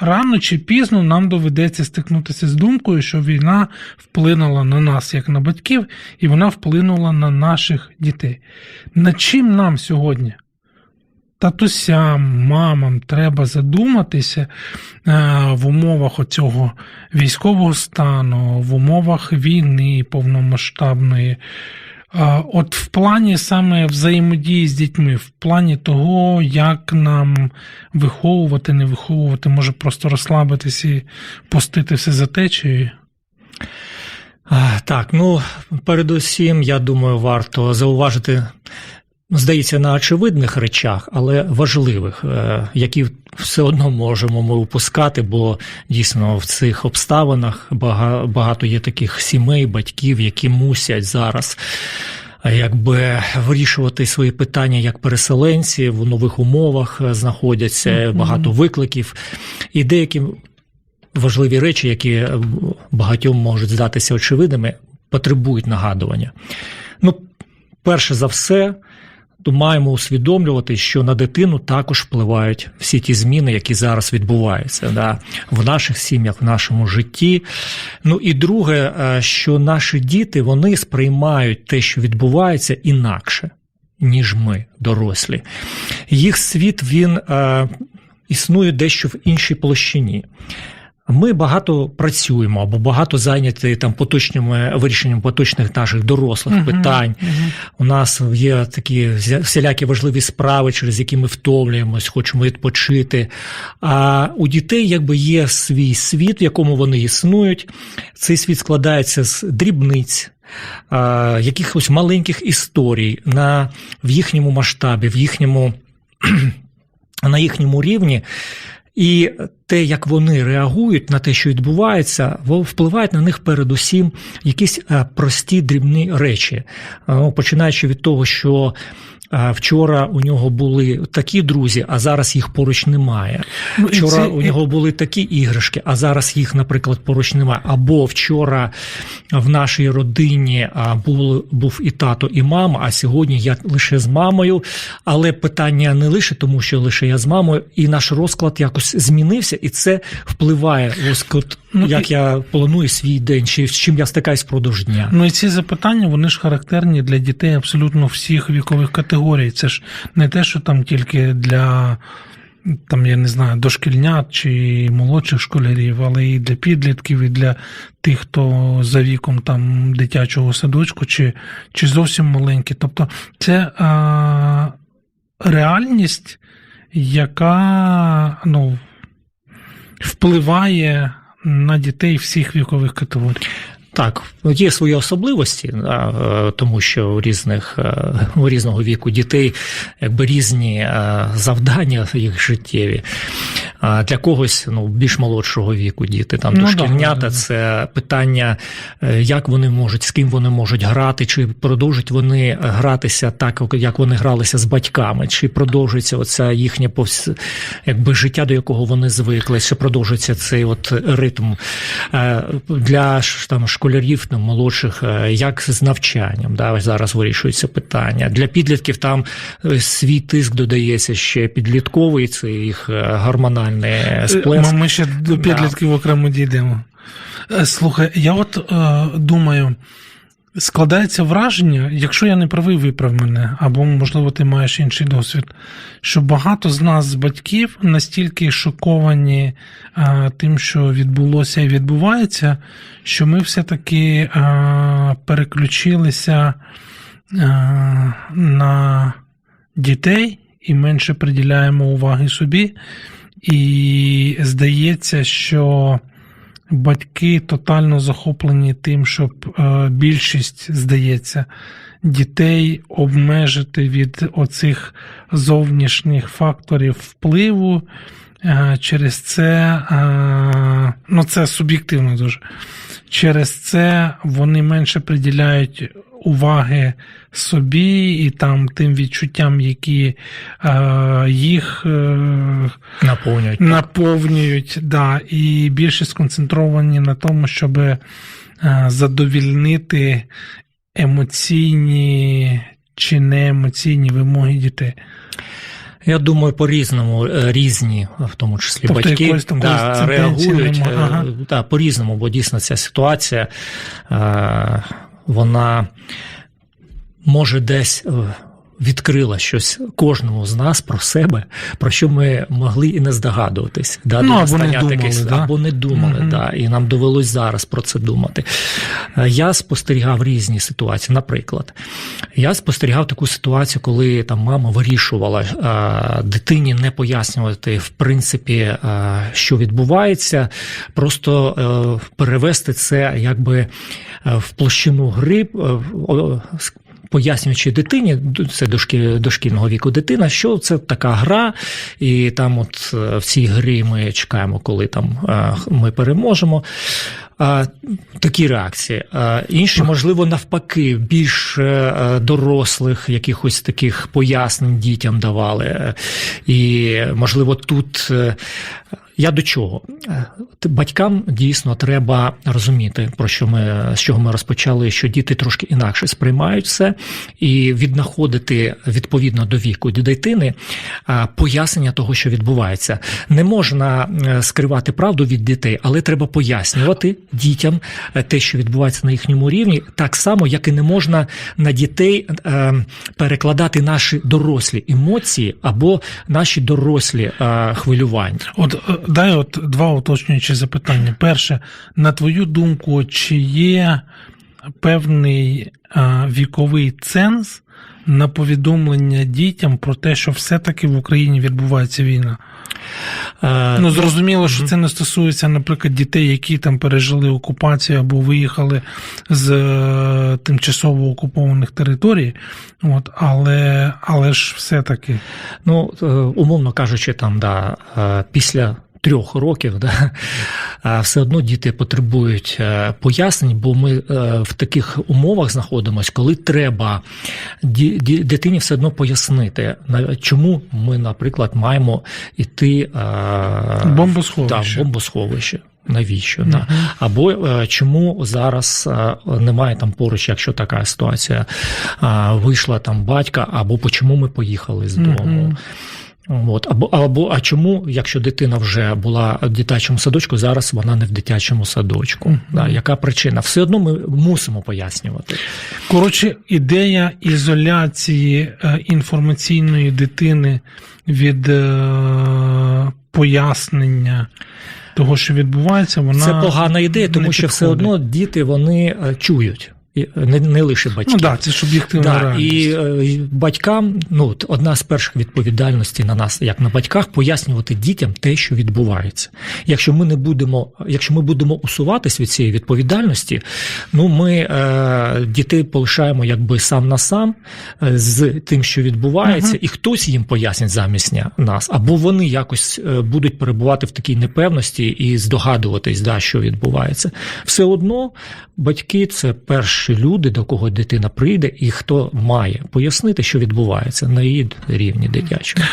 рано чи пізно нам доведеться стикнутися з думкою, що війна вплинула на нас як на батьків, і вона вплинула на наших дітей. Над чим нам сьогодні? Татусям, мамам треба задуматися е, в умовах оцього військового стану, в умовах війни повномасштабної. От в плані саме взаємодії з дітьми, в плані того, як нам виховувати, не виховувати, може просто розслабитись і пустити все за течією. Так, ну передусім, я думаю, варто зауважити, здається, на очевидних речах, але важливих, е, які все одно можемо ми упускати, бо дійсно в цих обставинах багато є таких сімей, батьків, які мусять зараз. е, Якби вирішувати свої питання як переселенці в нових умовах е, знаходяться багато викликів, і деякі важливі речі, які багатьом можуть здатися очевидними, потребують нагадування. Ну, перше за все, то маємо усвідомлювати, що на дитину також впливають всі ті зміни, які зараз відбуваються да, в наших сім'ях, в нашому житті. Ну і друге, е, що наші діти вони сприймають те, що відбувається, інакше, ніж ми, дорослі. Їх світ він е, існує дещо в іншій площині. Ми багато працюємо або багато зайняті там поточними вирішенням поточних наших дорослих Мгм, питань. мгм. У нас є такі всілякі важливі справи, через які ми втомлюємось, хочемо відпочити. А у дітей якби є свій світ, в якому вони існують. Цей світ складається з дрібниць. Якихось маленьких історій на, в їхньому масштабі, в їхньому, на їхньому рівні, і те, як вони реагують на те, що відбувається, впливають на них передусім якісь е, прості дрібні речі. Е, ну, Починаючи від того, що е, вчора у нього були такі друзі, а зараз їх поруч немає. Ну, Вчора це- у нього були такі іграшки, а зараз їх, наприклад, поруч немає. Або вчора в нашій родині був, був і тато, і мама, а сьогодні я лише з мамою. Але питання не лише тому, що лише я з мамою, і наш розклад якось змінився, і це впливає, ось от, Ну, як я планую свій день, чи з чим я стикаюсь впродовж дня. Ну і ці запитання вони ж характерні для дітей абсолютно всіх вікових категорій. Це ж не те, що там тільки для там, я не знаю, дошкільнят чи молодших школярів, але і для підлітків, і для тих, хто за віком там дитячого садочку, чи, чи зовсім маленькі. Тобто це а, реальність, яка ну, впливає на дітей всіх вікових категорій. Так, є свої особливості, е, тому що у різних е, у різного віку дітей якби різні е, завдання їх життєві. А Для когось ну, більш молодшого віку діти, там Ну, дошкільнята, да, це питання, е, як вони можуть, з ким вони можуть грати, чи продовжують вони гратися так, як вони гралися з батьками, чи продовжується оця їхнє повс... якби життя, до якого вони звикли, чи продовжується цей от ритм Е, для там школярів там, молодших, е, як з навчанням. Да, зараз вирішується питання. Для підлітків там свій тиск додається ще підлітковий, це їх е, гормональний сплеск. Ми, ще до Да. підлітків окремо дійдемо. Е, Слухай, я от е, думаю, складається враження, якщо я не правий, виправ мене, або, можливо, ти маєш інший досвід, що багато з нас, з батьків, настільки шоковані е, тим, що відбулося і відбувається, що ми все-таки е, переключилися е, на дітей і менше приділяємо уваги собі. І здається, що батьки тотально захоплені тим, щоб е, більшість, здається, дітей обмежити від оцих зовнішніх факторів впливу. Через це, ну це суб'єктивно дуже. Через це вони менше приділяють уваги собі і там тим відчуттям, які е, їх е, Наповнюють. наповнюють, да, і більше сконцентровані на тому, щоб е, задовільнити емоційні чи не емоційні вимоги дітей. Я думаю, по-різному е, різні, в тому числі Тобто батьки, якось, там, да, реагують е, Ага. да, по-різному, бо дійсно ця ситуація е, вона може десь. Відкрила щось кожному з нас про себе, про що ми могли і не здогадуватись, да, Ну, або не думали, таких- да? або не думали, Мгм. да, і нам довелось зараз про це думати. Е, Я спостерігав різні ситуації. Наприклад, я спостерігав таку ситуацію, коли там мама вирішувала е, дитині не пояснювати, в принципі, е, що відбувається, просто е, перевести це якби в площину гри. Пояснюючи дитині, це дошкі- дошкільного віку дитина, що це така гра, і там, от е, в цій грі ми чекаємо, коли там е, ми переможемо. Такі реакції. А, Інші, можливо, навпаки, більш е, дорослих якихось таких пояснень дітям давали. Е, І, можливо, тут. е, Я до чого? Е, Батькам дійсно треба розуміти, про що ми з чого ми розпочали, що діти трошки інакше сприймають все, і віднаходити відповідно до віку дитини пояснення того, що відбувається. Не можна е, скривати правду від дітей, але треба пояснювати дітям е, те, що відбувається на їхньому рівні, так само, як і не можна на дітей е, перекладати наші дорослі емоції або наші дорослі е, хвилювання. От дай от два уточнюючі запитання. Перше, на твою думку, чи є певний віковий ценз на повідомлення дітям про те, що все-таки в Україні відбувається війна? Е, Ну, зрозуміло, що це не стосується, наприклад, дітей, які там пережили окупацію або виїхали з е, тимчасово окупованих територій. От, але, але ж все-таки. Ну, е, умовно кажучи, там, да, після трьох років, да, все одно діти потребують е, пояснень, бо ми е, в таких умовах знаходимося, коли треба дитині все одно пояснити, чому ми, наприклад, маємо йти е, Бомбосховище. Да, бомбосховище. Навіщо? Да. Або е, чому зараз е, немає там поруч, якщо така ситуація е, вийшла там батька, або чому ми поїхали з дому. От, або, або а чому, якщо дитина вже була в дитячому садочку, зараз вона не в дитячому садочку? Да, яка причина? Все одно ми мусимо пояснювати. Коротше, ідея ізоляції е, інформаційної дитини від е, пояснення того, що відбувається, вона Це погана ідея, тому що все одно діти вони е, чують, не, не лише батьки. Ну да, це ж об'єктивна Да, і е, батькам, ну от одна з перших відповідальностей на нас, як на батьках, пояснювати дітям те, що відбувається. Якщо ми не будемо, якщо ми будемо усуватись від цієї відповідальності, ну ми е, дітей полишаємо якби сам на сам е, з тим, що відбувається, і хтось їм пояснить замість нас, або вони якось е, будуть перебувати в такій непевності і здогадуватись, да, що відбувається. Все одно батьки це перші люди, до кого дитина прийде, і хто має пояснити, що відбувається на її рівні дитячому.